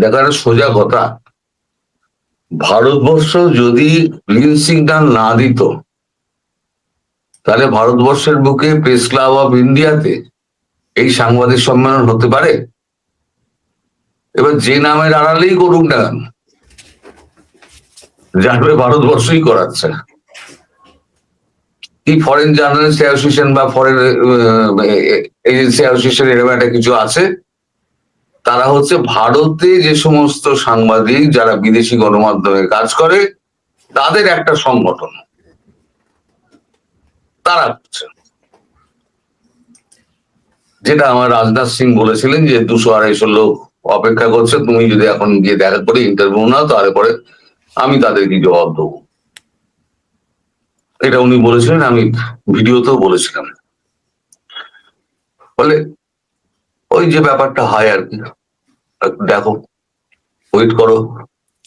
দেখো একটা সোজা কথা। ভারতবর্ষ যদি গ্রিন সিগন্যাল না দিত, তাহলে ভারতবর্ষের বুকে প্রেস ক্লাব অফ ইন্ডিয়াতে এই সাংবাদিক সম্মেলন হতে পারে? এবার যে নামের আড়ালেই করুক না কেন জানবে ভারতবর্ষই করাচ্ছে কি ফরেন জার্নালিস্ট অ্যাসোসিয়েশন বা ফরেন এজেন্সি অ্যাসোসিয়েশন এরকম একটা কিছু আছে? তারা হচ্ছে ভারতে যে সমস্ত সাংবাদিক যারা বিদেশি গণমাধ্যমে কাজ করে, তাদের একটা সংগঠন। তারা যেটা আমার রাজনাথ সিং বলেছিলেন যে দুশো আড়াইশো লোক অপেক্ষা করছে, তুমি যদি এখন গিয়ে দেখা করে ইন্টারভিউ নাও, তাহলে পরে আমি তাদেরকে জবাব দেবো। এটা উনি বলেছিলেন, আমি ভিডিওতেও বলেছিলাম। বলে ওই যে ব্যাপারটা হয় আর কি। দেখো ওয়েট করো।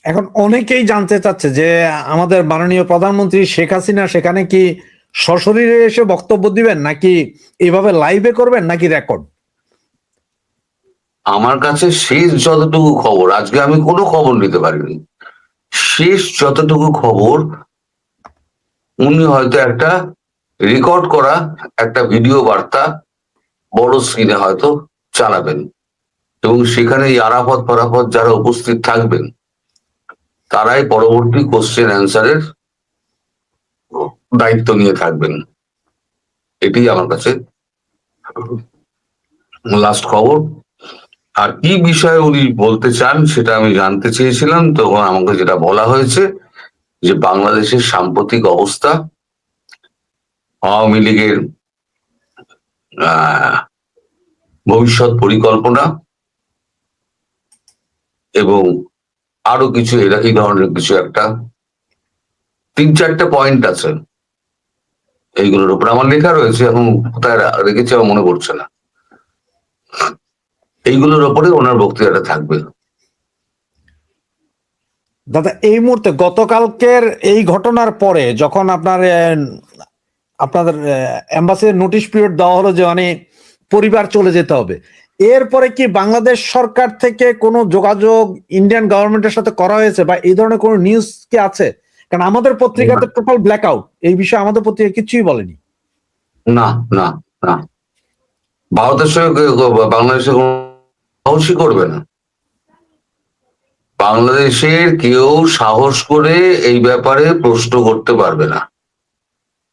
এখন অনেকেই জানতে চাচ্ছে যে আমাদের মাননীয় প্রধানমন্ত্রী শেখ হাসিনা সেখানে কি সশরীরে এসে বক্তব্য দিবেন নাকি এভাবে লাইভে করবেন নাকি রেকর্ড আমার কাছে শেষ যতটুকু খবর আজকে আমি কোনো খবর নিতে পারিনি শেষ যতটুকু খবর উনি হয়তো একটা রেকর্ড করা একটা ভিডিও বার্তা বড় স্ক্রিনে হয়তো চালাবেন। এবং সেখানে আরাফত ফারাফত যারা উপস্থিত থাকবেন, তারাই পরবর্তী কোশ্চেন অ্যান্সারের দায়িত্ব নিয়ে থাকবেন। এটাই আমার কাছে লাস্ট খবর। আর কি বিষয়ে উনি বলতে চান সেটা আমি জানতে চেয়েছিলাম, তখন আমাকে যেটা বলা হয়েছে যে বাংলাদেশের সাম্প্রতিক অবস্থা, আওয়ামী লীগের ভবিষ্যৎ পরিকল্পনা এবং আরও কিছু এই ধরনের কিছু একটা, তিন চারটে পয়েন্ট আছে এইগুলোর উপর। আমার লেখা রয়েছে এখন কোথায় রেখেছি আমার মনে পড়ছে না। এইগুলোর উপরে ওনার বক্তৃতাটা থাকবে। দাদা, এই মুহূর্তে গতকালকের এই ঘটনার পরে যখন আপনার আপনাদের এম্বাসির নোটিশ পিরিয়ড দেওয়া হলো যে মানে পরিবার চলে যেতে হবে এরপরে কি বাংলাদেশ সরকার থেকে কোনো যোগাযোগ ইন্ডিয়ান গভর্নমেন্টের সাথে করা হয়েছে বা এই ধরনের কোনো নিউজ কি আছে? কারণ আমাদের পত্রিকাতে টোটাল ব্ল্যাক আউট এই বিষয়ে আমাদের পত্রিকা কিছুই বলেনি। না না না। ভারতের সঙ্গে বাংলাদেশের কোনো সাহসই করবে না। বাংলাদেশের কেউ সাহস করে এই ব্যাপারে প্রশ্ন করতে পারবে না।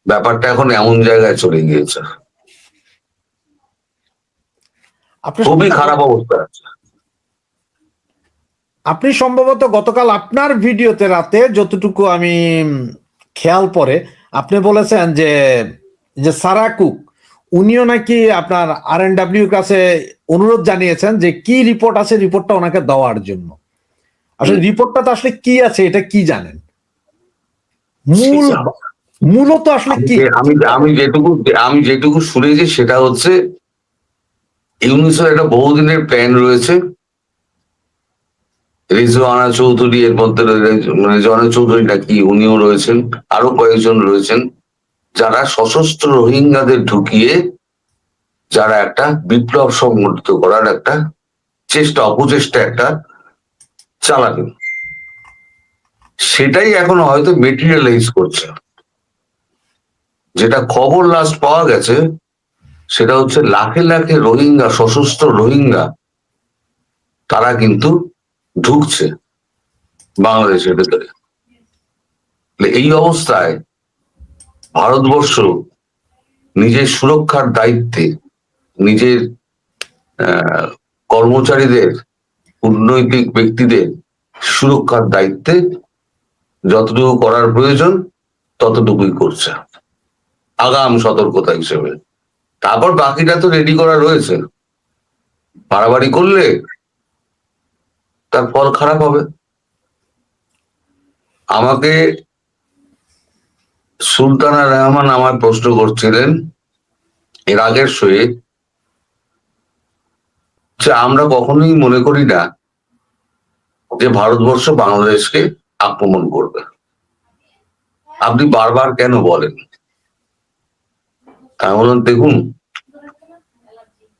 ব্যাপারটা এখন এমন জায়গায় চলে গিয়েছে আপনি খুবই খারাপ অবস্থা আপনি সম্ভবত গতকাল আপনার ভিডিওতে রাতে যতটুকু আমি খেয়াল পরে আপনি বলেছেন যে যে সারা কুক উনিও নাকি আপনার আর এন ডাব্লিউ কাছে অনুরোধ জানিয়েছেন যে কি রিপোর্ট আছে রিপোর্টটা ওনাকে দেওয়ার জন্য। আসলে রিপোর্টটা তো আসলে কি আছে এটা কি জানেন? মূল মূলত আসলে কি? আমি আমি যেটুকু আমি যেটুকু শুনেছি সেটা হচ্ছে ইউনিসেফ একটা বহুদিনের প্ল্যান রয়েছে। রিজওয়ানা চৌধুরী, এর মধ্যে রয়ে- রিজওয়ানা চৌধুরী নাকি উনিও রয়েছেন, আরও কয়েকজন রয়েছেন, যারা সশস্ত্র রোহিঙ্গাদের ঢুকিয়ে যারা একটা বিপ্লব সংগঠিত করার একটা চেষ্টা, অপচেষ্টা একটা চালাবেন সেটাই এখন হয়তো মেটেরিয়ালাইজ করছে। যেটা খবর লাস্ট পাওয়া গেছে সেটা হচ্ছে লাখে লাখে রোহিঙ্গা, সশস্ত্র রোহিঙ্গা, তারা কিন্তু ঢুকছে বাংলাদেশের ভেতরে। এই অবস্থায় ভারতবর্ষ নিজের সুরক্ষার দায়িত্বে, নিজের কর্মচারীদের, কূটনৈতিক ব্যক্তিদের সুরক্ষার দায়িত্বে যতটুকু করার প্রয়োজন, ততটুকুই করছে। আগাম সতর্কতা হিসেবে। তারপর বাকিটা তো রেডি করা রয়েছে। বাড়াবাড়ি করলে তার ফল খারাপ হবে। আমাকে সুলতানা রহমান আমার প্রশ্ন করছিলেন, এর আগের শোয়ে, যে আমরা কখনোই মনে করি না যে ভারতবর্ষ বাংলাদেশকে আক্রমণ করবে। আপনি বারবার কেন বলেন? আমি বললাম দেখুন,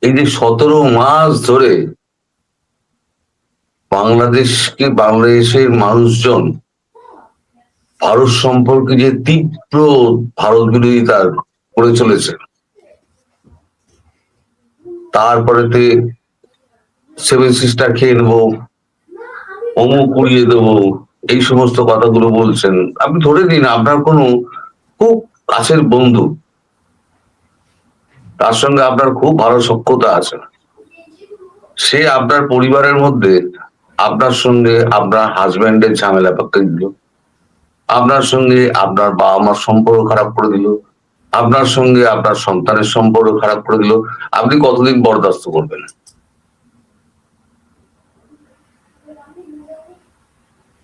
এই যে সতেরো মাস ধরে বাংলাদেশকে বাংলাদেশের মানুষজন ভারত সম্পর্কে যে তীব্র ভারত বিরোধিতা করে চলেছে তারপরেতে সেভেন সিস্টার খেয়ে নেব, অমুক উড়িয়ে দেবো, এই সমস্ত কথাগুলো বলছেন। আপনি ধরে নিন, আপনার কোনো খুব কাছের বন্ধু তার সঙ্গে আপনার খুব ভালো সখ্যতা আছে। সে আপনার পরিবারের মধ্যে আপনার সঙ্গে আপনার হাজব্যান্ডের ঝামেলা পাকিয়ে দিল। আপনার সঙ্গে আপনার বাবা মার সম্পর্ক খারাপ করে দিল। আপনার সঙ্গে আপনার সন্তানের সম্পর্ক খারাপ করে দিল। আপনি কতদিন বরদাস্ত করবেন?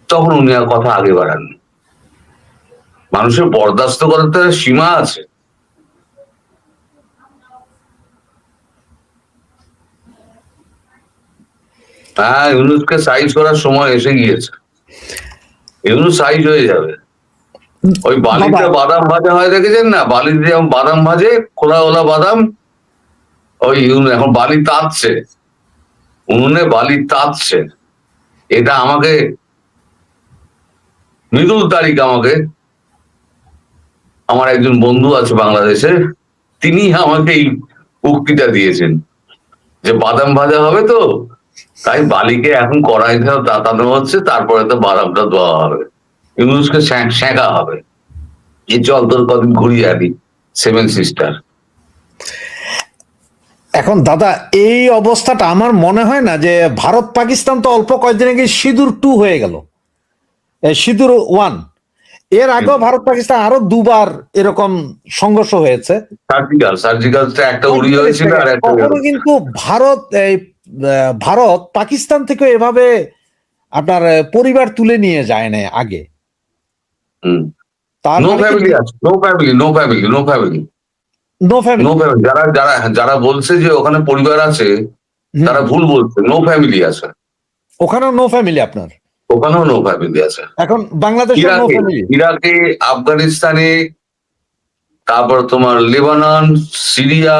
তখন উনি আর কথা আগে বাড়ান মানুষের বরদাস্ত করার তো সীমা আছে। হ্যাঁ ইউনুসকে সাইজ করার সময় এসে গিয়েছে। ইউনুস সাইজ হয়ে যাবে। ওই বালিতে বাদাম ভাজা হয় দেখেছেন না? বালিতে যেমন বাদাম ভাজে খোলা ওলা বাদাম ওই ইউনু এখন বালি তাঁতছে। উনুনে বালি তাঁতছে। এটা আমাকে মৃদুল তারিখ আমাকে আমার একজন বন্ধু আছে বাংলাদেশে তিনি আমাকে এই উক্তিটা দিয়েছেন। যে বাদাম ভাজা হবে তো তাই বালিকে এখন কড়াইতে তাতানো হচ্ছে তারপরে তো বাদামটা দেওয়া হবে। ইউনুসকে শেখা হবে। এই চল তোর কদিন ঘুরিয়ে আনি সেভেন সিস্টার এখন দাদা এই অবস্থাটা আমার মনে হয় না যে ভারত পাকিস্তান তো অল্প কয়েকদিন আগে সিঁদুর টু হয়ে গেল। সিঁদুর ওয়ানের আগেও ভারত পাকিস্তান আরও দুবার এরকম সংঘর্ষ হয়েছে। সার্জিক্যাল সার্জিক্যালটা একটা উড়িয়ে হয়েছিল আর একটা কিন্তু ভারত ভারত পাকিস্তান থেকে এভাবে আপনার পরিবার তুলে নিয়ে যায় না আগে। No family no family no family no family no family যারা যারা যারা বলছে যে ওখানে পরিবার আছে তারা ভুল বলছে নো ফ্যামিলি আছে। ওখানেও নো ফ্যামিলি আপনার। ওখানেও নো ফ্যামিলি আছে। এখন বাংলাদেশে ইরাকে আফগানিস্তানে তারপর তোমার লেবানন সিরিয়া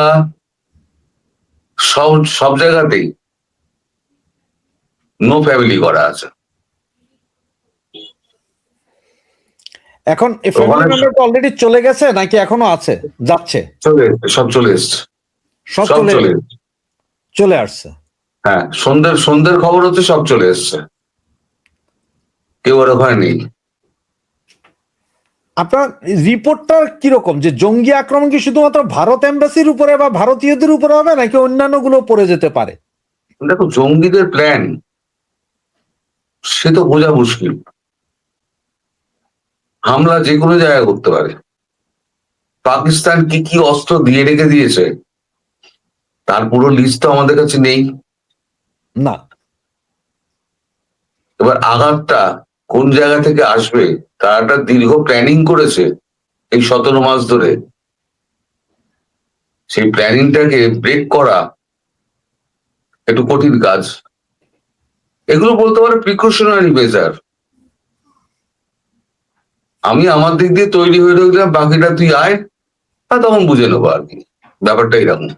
সব সব জায়গাতেই নো ফ্যামিলি করা আছে। এখন অলরেডি চলে গেছে নাকি এখনও আছে? যাচ্ছে? চলে সব চলে এসছে। সব চলে চলে আসছে? হ্যাঁ সন্ধ্যের সন্ধ্যের খবর হচ্ছে সব চলে এসছে। কেউ আর ওখানে নেই আপনার রিপোর্টটা কীরকম? যে জঙ্গি আক্রমণ কি শুধুমাত্র ভারত এম্বাসির উপরে বা ভারতীয়দের উপরে হবে নাকি অন্যান্যগুলো পড়ে যেতে পারে? দেখো জঙ্গিদের প্ল্যান সে তো বোঝা মুশকিল। হামলা যে কোনো জায়গায় করতে পারে। পাকিস্তান কি কি অস্ত্র দিয়ে রেখে দিয়েছে তার পুরো লিস্ট তো আমাদের কাছে নেই। না। এবার আঘাতটা কোন জায়গা থেকে আসবে, তার একটা দীর্ঘ প্ল্যানিং করেছে এই সতেরো মাস ধরে। সেই প্ল্যানিংটাকে ব্রেক করা একটু কঠিন কাজ। এগুলো বলতে পারে প্রিকশনারি মেজার আমি আমার দিক দিয়ে তৈরি হয়ে রইলাম, বাকিটা তুই আয়, আর তখন বুঝে নেব আর কি। ব্যাপারটা এরকম।